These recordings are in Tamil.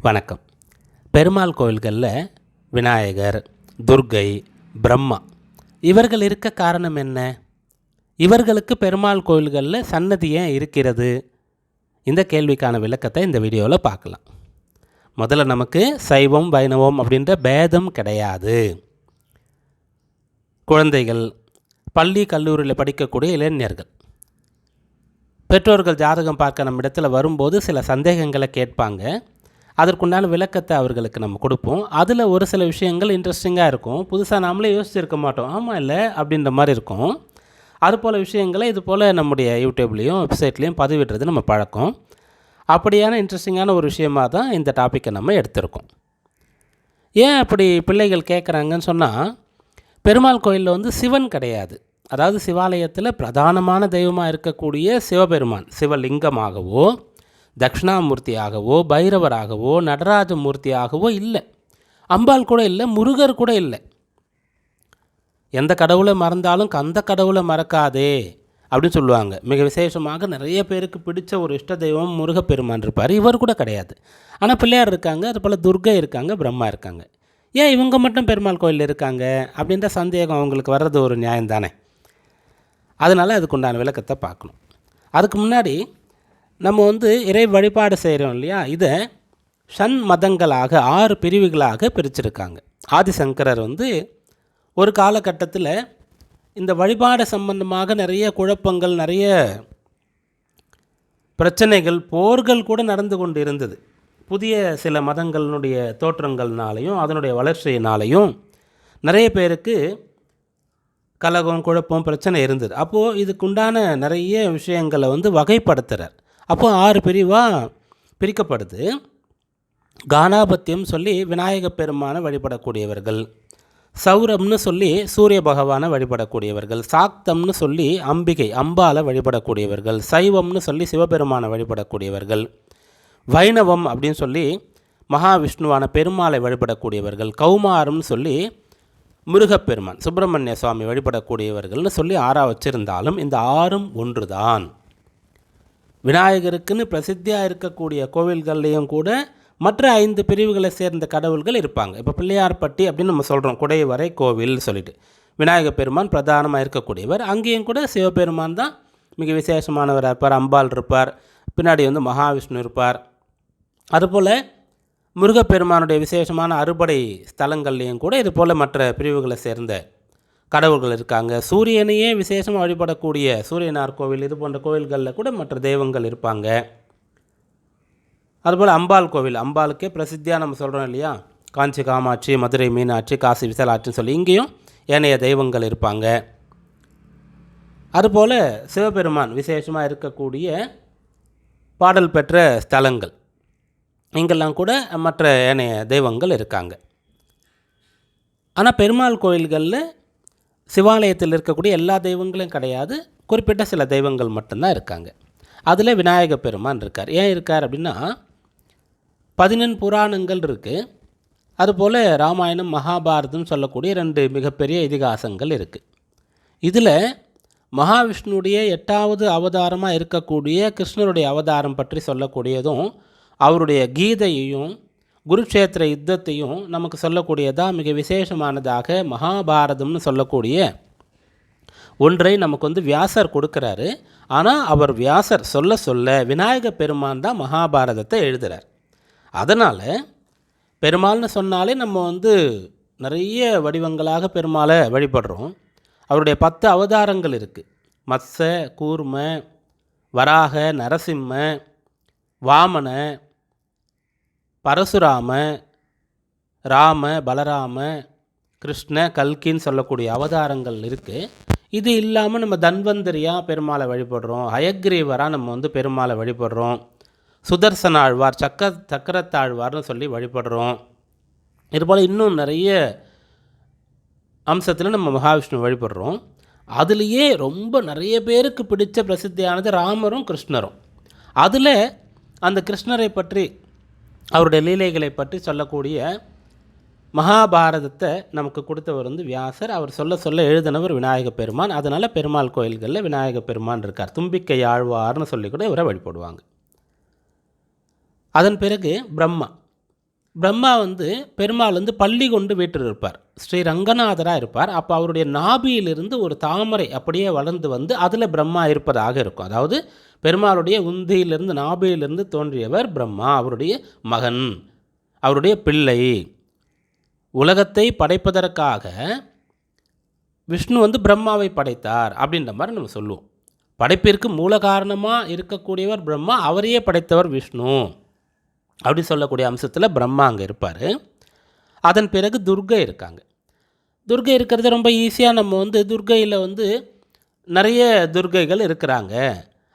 வணக்கம். பெருமாள் கோயில்களில் விநாயகர் துர்க்கை பிரம்மா இவர்கள் இருக்க காரணம் என்ன? இவர்களுக்கு பெருமாள் கோயில்களில் சன்னதி ஏன் இருக்கிறது? இந்த கேள்விக்கான விளக்கத்தை இந்த வீடியோவில் பார்க்கலாம். முதல்ல நமக்கு சைவம் வைணவம் அப்படின்ற பேதம் கிடையாது. குழந்தைகள் பள்ளி கல்லூரியில் படிக்கக்கூடிய இளைஞர்கள். பெற்றோர்கள் ஜாதகம் பார்க்க நம்ம இடத்துல வரும்போது சில சந்தேகங்களை கேட்பாங்க. அதற்குண்டான விளக்கத்தை அவர்களுக்கு நம்ம கொடுப்போம். அதில் ஒரு சில விஷயங்கள் இன்ட்ரெஸ்டிங்காக இருக்கும். புதுசாக நாமளே யோசிச்சிருக்க மாட்டோம். ஆமாம் இல்லை அப்படின்ற மாதிரி இருக்கும். அது போல் விஷயங்களை இது போல் நம்முடைய யூடியூப்லேயும் வெப்சைட்லேயும் பதிவிடுறது நம்ம பழக்கம். அப்படியான இன்ட்ரெஸ்டிங்கான ஒரு விஷயமாக தான் இந்த டாப்பிக்கை நம்ம எடுத்திருக்கோம். ஏன் அப்படி பிள்ளைகள் கேட்குறாங்கன்னு சொன்னால் பெருமாள் கோயிலில் வந்து சிவன் கிடையாது. அதாவது சிவாலயத்தில் பிரதானமான தெய்வமாக இருக்கக்கூடிய சிவபெருமான் சிவலிங்கமாகவோ தட்சிணாமூர்த்தியாகவோ பைரவராகவோ நடராஜ மூர்த்தியாகவோ இல்லை. அம்பாள் கூட இல்லை முருகர் கூட இல்லை. எந்த கடவுளை மறந்தாலும் அந்த கடவுளை மறக்காதே அப்படின்னு சொல்லுவாங்க. மிக விசேஷமாக நிறைய பேருக்கு பிடிச்ச ஒரு இஷ்ட தெய்வம் முருகப்பெருமான் இருப்பார். இவர் கூட கிடையாது. ஆனால் பிள்ளையார் இருக்காங்க அது போல் துர்கை இருக்காங்க பிரம்மா இருக்காங்க. ஏன் இவங்க மட்டும் பெருமாள் கோயில் இருக்காங்க அப்படின்ற சந்தேகம் அவங்களுக்கு வர்றது ஒரு நியாயம் தானே அதனால் அதுக்குண்டான விளக்கத்தை பார்க்கணும். அதுக்கு முன்னாடி நம்ம வந்து இறை வழிபாடு செய்கிறோம் இல்லையா? இதை ஷண் மதங்களாக ஆறு பிரிவுகளாக பிரிச்சிருக்காங்க. ஆதிசங்கரர் வந்து ஒரு காலகட்டத்தில் இந்த வழிபாடு சம்பந்தமாக நிறைய குழப்பங்கள் நிறைய பிரச்சனைகள் போர்கள் கூட நடந்து கொண்டு இருந்தது. புதிய சில மதங்களினுடைய தோற்றங்கள்னாலையும் அதனுடைய வளர்ச்சியினாலையும் நிறைய பேருக்கு கலகம் குழப்பம் பிரச்சனை இருந்தது. அப்போது இதுக்குண்டான நிறைய விஷயங்களை வந்து வகைப்படுத்துகிறார் அப்போது ஆறு பிரிவாக பிரிக்கப்படுது. கானாபத்தியம் சொல்லி விநாயக பெருமானை வழிபடக்கூடியவர்கள். சௌரம்னு சொல்லி சூரிய பகவானை வழிபடக்கூடியவர்கள். சாக்தம்னு சொல்லி அம்பிகை அம்பாலை வழிபடக்கூடியவர்கள். சைவம்னு சொல்லி சிவபெருமானை வழிபடக்கூடியவர்கள். வைணவம் அப்படின்னு சொல்லி மகாவிஷ்ணுவான பெருமாளை வழிபடக்கூடியவர்கள். கௌமாரம்னு சொல்லி முருகப்பெருமான் சுப்பிரமணிய சுவாமி வழிபடக்கூடியவர்கள்னு சொல்லி ஆறா வச்சிருந்தாலும் இந்த ஆறும் ஒன்றுதான். விநாயகருக்குன்னு பிரசித்தியாக இருக்கக்கூடிய கோவில்கள்லேயும் கூட மற்ற ஐந்து பிரிவுகளை சேர்ந்த கடவுள்கள் இருப்பாங்க. இப்போ பிள்ளையார்பட்டி அப்படின்னு நம்ம சொல்கிறோம் குடைவரை கோவில் சொல்லிட்டு. விநாயக பெருமான் பிரதானமாக இருக்கக்கூடியவர். அங்கேயும் கூட சிவபெருமான் தான் மிக விசேஷமானவராக இருப்பார். அம்பாள் இருப்பார். பின்னாடி வந்து மகாவிஷ்ணு இருப்பார். அதுபோல் முருகப்பெருமானுடைய விசேஷமான அறுபடை ஸ்தலங்கள்லேயும் கூட இது போல் மற்ற பிரிவுகளை சேர்ந்த கடவுள்கள் இருக்காங்க. சூரியனையே விசேஷமாக வழிபடக்கூடிய சூரியனார் கோவில் இது போன்ற கோவில்களில் கூட மற்ற தெய்வங்கள் இருப்பாங்க. அதுபோல் அம்பாள் கோவில் அம்பாளுக்கே பிரசித்தியாக நம்ம சொல்கிறோம் இல்லையா? காஞ்சி காமாட்சி மதுரை மீனாட்சி காசி விசாலாட்சின்னு சொல்லி இங்கேயும் ஏனைய தெய்வங்கள் இருப்பாங்க. அதுபோல் சிவபெருமான் விசேஷமாக இருக்கக்கூடிய பாடல் பெற்ற ஸ்தலங்கள். இங்கெல்லாம் கூட மற்ற ஏனைய தெய்வங்கள் இருக்காங்க. ஆனால் பெருமாள் கோயில்களில் சிவாலயத்தில் இருக்கக்கூடிய எல்லா தெய்வங்களும் கிடையாது. குறிப்பிட்ட சில தெய்வங்கள் மட்டும்தான் இருக்காங்க. அதில் விநாயக பெருமான் இருக்கார். ஏன் இருக்கார் அப்படின்னா பதினெண் புராணங்கள் இருக்குது அதுபோல் ராமாயணம் மகாபாரதம் சொல்லக்கூடிய ரெண்டு மிகப்பெரிய இதிகாசங்கள் இருக்குது இதில் மகாவிஷ்ணுடைய எட்டாவது அவதாரமாக இருக்கக்கூடிய கிருஷ்ணருடைய அவதாரம் பற்றி சொல்லக்கூடியதும் அவருடைய கீதையையும் குருக்ஷேத்திர யுத்தத்தையும் நமக்கு சொல்லக்கூடியதாக மிக விசேஷமானதாக மகாபாரதம்னு சொல்லக்கூடிய ஒன்றை நமக்கு வந்து வியாசர் கொடுக்குறாரு. ஆனால் அவர் வியாசர் சொல்ல சொல்ல விநாயக பெருமான் தான் மகாபாரதத்தை எழுதுகிறார் அதனால் பெருமாள்னு சொன்னாலே நம்ம வந்து நிறைய வடிவங்களாக பெருமாளை வழிபடுறோம். அவருடைய பத்து அவதாரங்கள் இருக்குது மத்ச கூர்ம வராக நரசிம்ம வாமன பரசுராம ராம பலராம கிருஷ்ண கல்கின்னு சொல்லக்கூடிய அவதாரங்கள் இருக்குது இது இல்லாமல் நம்ம தன்வந்தரியாக பெருமாளை வழிபடுறோம். ஹயக்ரீவராக நம்ம வந்து பெருமாளை வழிபடுறோம். சுதர்சன ஆழ்வார் சக்க சக்கரத்தாழ்வார்னு சொல்லி வழிபடுறோம். இதுபோல் இன்னும் நிறைய அம்சத்தில் நம்ம மகாவிஷ்ணு வழிபடுறோம். அதுலேயே ரொம்ப நிறைய பேருக்கு பிடித்த பிரசித்தியானது ராமரும் கிருஷ்ணரும். அதில் அந்த கிருஷ்ணரை பற்றி அவருடைய லீலைகளை பற்றி சொல்லக்கூடிய மகாபாரதத்தை நமக்கு கொடுத்தவர் வந்து வியாசர். அவர் சொல்ல சொல்ல எழுதினவர் விநாயக பெருமான். அதனால் பெருமாள் கோயில்களில் விநாயக பெருமான் இருக்கார். தும்பிக்கை ஆழ்வார்னு சொல்லி கூட இவரை வழிபடுவாங்க. அதன் பிறகு பிரம்மா பிரம்மா வந்து பெருமாள் வந்து பள்ளி கொண்டு வீட்டில் இருப்பார் ஸ்ரீ ரங்கநாதராக இருப்பார் அப்போ அவருடைய நாபியிலிருந்து ஒரு தாமரை அப்படியே வளர்ந்து வந்து அதில் பிரம்மா இருப்பதாக இருக்கும். அதாவது பெருமாளுடைய உந்தியிலிருந்து நாபியிலிருந்து தோன்றியவர் பிரம்மா அவருடைய மகன் அவருடைய பிள்ளை. உலகத்தை படைப்பதற்காக விஷ்ணு வந்து பிரம்மாவை படைத்தார் அப்படின்ற மாதிரி நம்ம சொல்லுவோம். படைப்பிற்கு மூல காரணமாக இருக்கக்கூடியவர் பிரம்மா அவரையே படைத்தவர் விஷ்ணு. அப்படி சொல்லக்கூடிய அம்சத்தில் பிரம்மா அங்கே இருப்பார். அதன் பிறகு துர்கை இருக்காங்க. துர்கை இருக்கிறது ரொம்ப ஈஸியாக நம்ம வந்து துர்கையில் வந்து நிறைய துர்கைகள் இருக்கிறாங்க.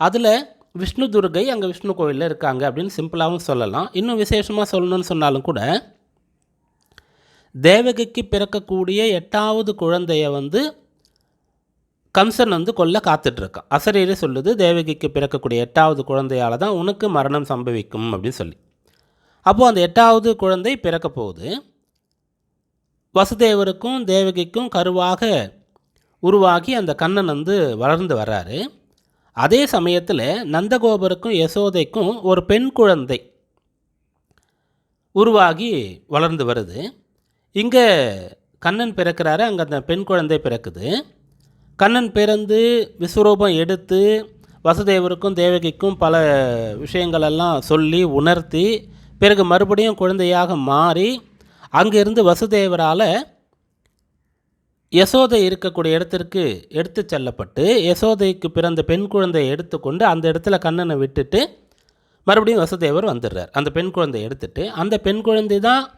அதில் விஷ்ணு துர்கை அங்கே விஷ்ணு கோயிலில் இருக்காங்க அப்படின்னு சிம்பிளாகவும் சொல்லலாம். இன்னும் விசேஷமாக சொல்லணும்னு சொன்னாலும் கூட தேவகிக்கு பிறக்கக்கூடிய எட்டாவது குழந்தைய வந்து கம்சன் வந்து கொல்ல காத்துட்ருக்கான். அசரீரே சொல்லுது தேவகிக்கு பிறக்கக்கூடிய எட்டாவது குழந்தையால் தான் உனக்கு மரணம் சம்பவிக்கும் அப்படின்னு சொல்லி. அப்போது அந்த எட்டாவது குழந்தை பிறக்க போகுது. வசுதேவருக்கும் தேவகிக்கும் கருவாக உருவாகி அந்த கண்ணன் வந்து வளர்ந்து வர்றாரு. அதே சமயத்தில் நந்தகோபருக்கும் யசோதைக்கும் ஒரு பெண் குழந்தை உருவாகி வளர்ந்து வருது. இங்கே கண்ணன் பிறக்கிறாரு அங்கே அந்த பெண் குழந்தை பிறக்குது. கண்ணன் பிறந்து விஸ்வரூபம் எடுத்து வசுதேவருக்கும் தேவகிக்கும் பல விஷயங்களெல்லாம் சொல்லி உணர்த்தி பிறகு மறுபடியும் குழந்தையாக மாறி அங்கிருந்து வசுதேவரால் யசோதை இருக்கக்கூடிய இடத்திற்கு எடுத்து செல்லப்பட்டு யசோதைக்கு பிறந்த பெண் குழந்தையை எடுத்துக்கொண்டு அந்த இடத்துல கண்ணனை விட்டுட்டு மறுபடியும் வசுதேவர் வந்துடுறார். அந்த பெண் குழந்தையை எடுத்துட்டு அந்த பெண் குழந்தை தான்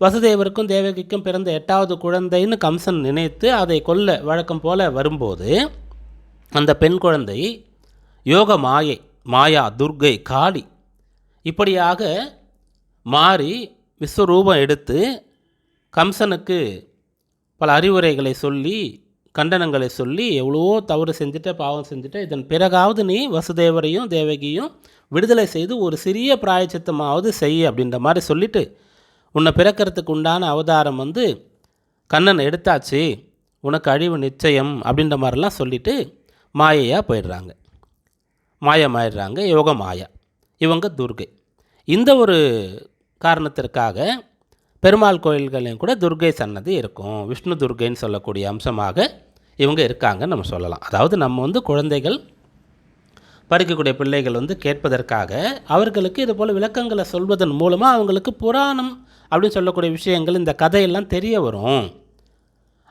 வசுதேவருக்கும் தேவகிக்கும் பிறந்த எட்டாவது குழந்தைன்னு கம்சன் நினைத்து அதை கொல்ல வழக்கம் போல வரும்போது அந்த பெண் குழந்தை யோக மாயை மாயா துர்கை காளி இப்படியாக மாறி விஸ்வரூபம் எடுத்து கம்சனுக்கு பல அறிவுரைகளை சொல்லி கண்டனங்களை சொல்லி எவ்வளவோ தவறு செஞ்சுட்ட பாவம் செஞ்சுட்ட இதன் பிறகாவது நீ வசுதேவரையும் தேவகியும் விடுதலை செய்து ஒரு சிறிய பிராயச்சித்தமாவது செய் அப்படின்ற மாதிரி சொல்லிட்டு உன்னை பிறக்கிறதுக்கு உண்டான அவதாரம் வந்து கண்ணன் எடுத்தாச்சு. உனக்கு அழிவு நிச்சயம் அப்படின்ற மாதிரிலாம் சொல்லிட்டு மாயையாக போயிடுறாங்க. மாயமாயிடுறாங்க யோக மாயா இவங்க துர்கை. இந்த ஒரு காரணத்திற்காக பெருமாள் கோயில்களையும் கூட துர்கை சன்னதி இருக்கும். விஷ்ணு துர்கைன்னு சொல்லக்கூடிய அம்சமாக இவங்க இருக்காங்கன்னு நம்ம சொல்லலாம். அதாவது நம்ம வந்து குழந்தைகள் படிக்கக்கூடிய பிள்ளைகள் வந்து கேட்பதற்காக அவர்களுக்கு இது போல் விளக்கங்களை சொல்வதன் மூலமாக அவங்களுக்கு புராணம் அப்படின்னு சொல்லக்கூடிய விஷயங்கள் இந்த கதையெல்லாம் தெரிய வரும்.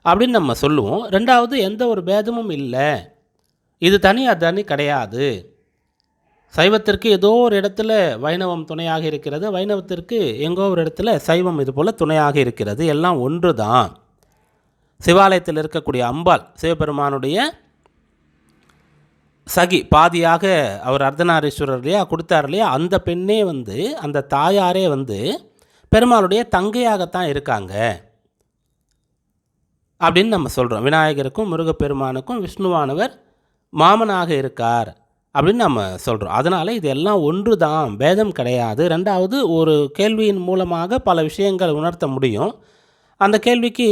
அப்படின்னு நம்ம சொல்லுவோம். ரெண்டாவது எந்த ஒரு பேதமும் இல்லை. இது தனி அது தனி கிடையாது. சைவத்திற்கு ஏதோ ஒரு இடத்துல வைணவம் துணையாக இருக்கிறது வைணவத்திற்கு எங்கோ ஒரு இடத்துல சைவம் இது போல் துணையாக இருக்கிறது எல்லாம் ஒன்று தான். சிவாலயத்தில் இருக்கக்கூடிய அம்பாள் சிவபெருமானுடைய சகி பாதியாக அவர் அர்த்தநாரீஸ்வரர் இல்லையா கொடுத்தார் இல்லையா அந்த பெண்ணே வந்து அந்த தாயாரே வந்து பெருமாளுடைய தங்கையாகத்தான் இருக்காங்க. அப்படின்னு நம்ம சொல்கிறோம் விநாயகருக்கும் முருகப்பெருமானுக்கும் விஷ்ணுவானவர் மாமனாக இருக்கார். அப்படின்னு நம்ம சொல்கிறோம் அதனால் இது எல்லாம் ஒன்று தான் பேதம் கிடையாது. ரெண்டாவது ஒரு கேள்வியின் மூலமாக பல விஷயங்கள் உணர்த்த முடியும். அந்த கேள்விக்கு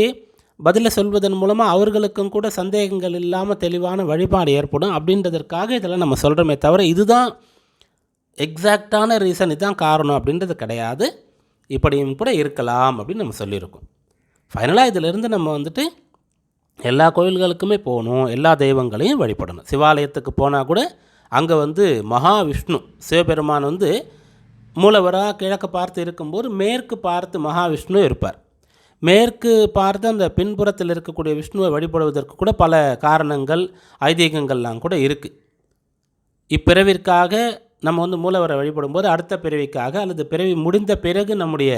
பதிலை சொல்வதன் மூலமாக அவர்களுக்கும் கூட சந்தேகங்கள் இல்லாமல் தெளிவான வழிபாடு ஏற்படும். அப்படின்றதற்காக இதெல்லாம் நம்ம சொல்கிறோமே தவிர இதுதான் எக்ஸாக்டான ரீசன் இதுதான் காரணம் அப்படின்றது கிடையாது. இப்படியும் கூட இருக்கலாம் அப்படின்னு நம்ம சொல்லியிருக்கோம். ஃபைனலாக இதிலிருந்து நம்ம வந்துட்டு எல்லா கோயில்களுக்குமே போகணும் எல்லா தெய்வங்களையும் வழிபடணும். சிவாலயத்துக்கு போனால் கூட அங்கே வந்து மகாவிஷ்ணு சிவபெருமான் வந்து மூலவராக கிழக்கு பார்த்து இருக்கும்போது மேற்கு பார்த்து மகாவிஷ்ணு இருப்பார். மேற்கு பார்த்து அந்த பின்புறத்தில் இருக்கக்கூடிய விஷ்ணுவை வழிபடுவதற்கு கூட பல காரணங்கள் ஐதீகங்கள்லாம் கூட இருக்குது இப்பிறவிற்காக நம்ம வந்து மூலவரை வழிபடும்போது அடுத்த பிறவிக்காக அல்லது பிறவி முடிந்த பிறகு நம்முடைய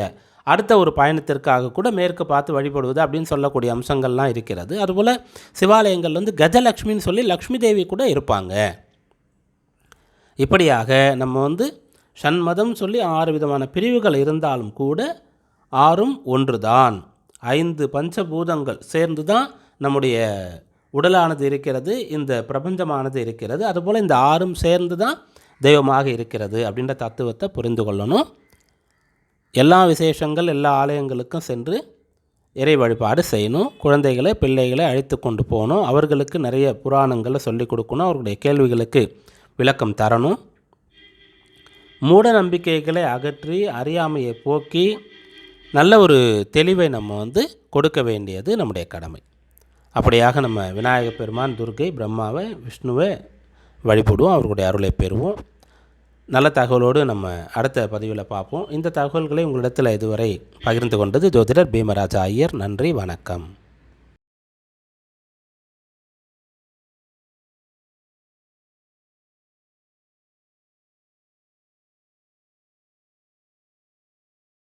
அடுத்த ஒரு பயணத்திற்காக கூட மேற்கு பார்த்து வழிபடுவது அப்படின்னு சொல்லக்கூடிய அம்சங்கள்லாம் இருக்கிறது. அதுபோல் சிவாலயங்கள் வந்து கஜலக்ஷ்மின்னு சொல்லி லக்ஷ்மி தேவி கூட இருப்பாங்க. இப்படியாக நம்ம வந்து சண்மதம் சொல்லி ஆறு விதமான பிரிவுகள் இருந்தாலும் கூட ஆறும் ஒன்றுதான். ஐந்து பஞ்சபூதங்கள் சேர்ந்து தான் நம்முடைய உடலானது இருக்கிறது இந்த பிரபஞ்சமானது இருக்கிறது. அதுபோல் இந்த ஆறும் சேர்ந்து தான் தெய்வமாக இருக்கிறது அப்படின்ற தத்துவத்தை புரிந்து கொள்ளணும். எல்லா விசேஷங்கள் எல்லா ஆலயங்களுக்கும் சென்று இறை வழிபாடு செய்யணும். குழந்தைகளை பிள்ளைகளை அழைத்து கொண்டு போகணும். அவர்களுக்கு நிறைய புராணங்களை சொல்லிக் கொடுக்கணும். அவர்களுடைய கேள்விகளுக்கு விளக்கம் தரணும். மூட நம்பிக்கைகளை அகற்றி அறியாமையை போக்கி நல்ல ஒரு தெளிவை நம்ம வந்து கொடுக்க வேண்டியது நம்முடைய கடமை. அப்படியாக நம்ம விநாயகப் பெருமான் துர்க்கை பிரம்மாவை விஷ்ணுவை வழிபடுவோம் அவர்களுடைய அருளை பெறுவோம். நல்ல தகவலோடு நம்ம அடுத்த பதிவில் பார்ப்போம். இந்த தகவல்களை உங்களிடத்தில் இதுவரை பகிர்ந்து கொண்டது ஜோதிடர் பீமராஜா ஐயர். நன்றி வணக்கம்.